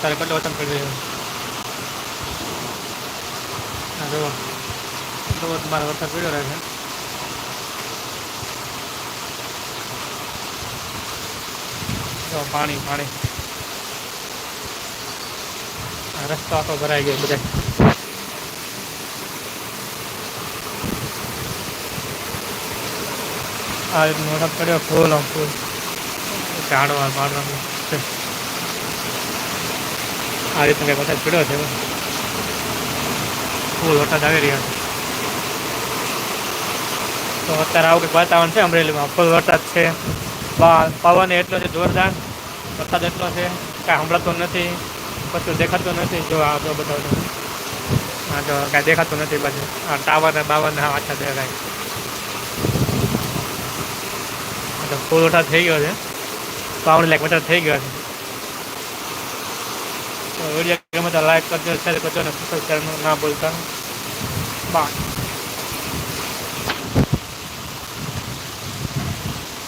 సరికొత్త వతం పెరిగారు అదో दो बार बार तक वीडियो रहेगा तो पानी पानी। रस्ता तो भरा गया बुझे आज मोटा पड़े फूल फूल। चाड़ वाड़ पाड़ रहा हूँ આ રીતનો કંઈક વરસાદ પડ્યો છે ફૂલ વરસાદ આવી રહ્યા છે. તો અત્યારે આવું કંઈક વાતાવરણ છે અમરેલીમાં. ફૂલ વરસાદ છે. પવન એટલો છે જોરદાર. વરસાદ એટલો છે. કાંઈ સંભળાતો નથી. કશું દેખાતું નથી. જો આ તો બધો હા જો કાંઈ દેખાતું નથી પાછું આ ટાવર ને બાવર ને આછા દેખાય. ફૂલ વરસાદ થઈ ગયો છે. પાવન લાખ વરસાદ થઈ ગયો છે. વીડિયો ગમે તો લાઈક કરજો શેર કરજો અને સબસ્ક્રાઈબ ના બોલતા બાય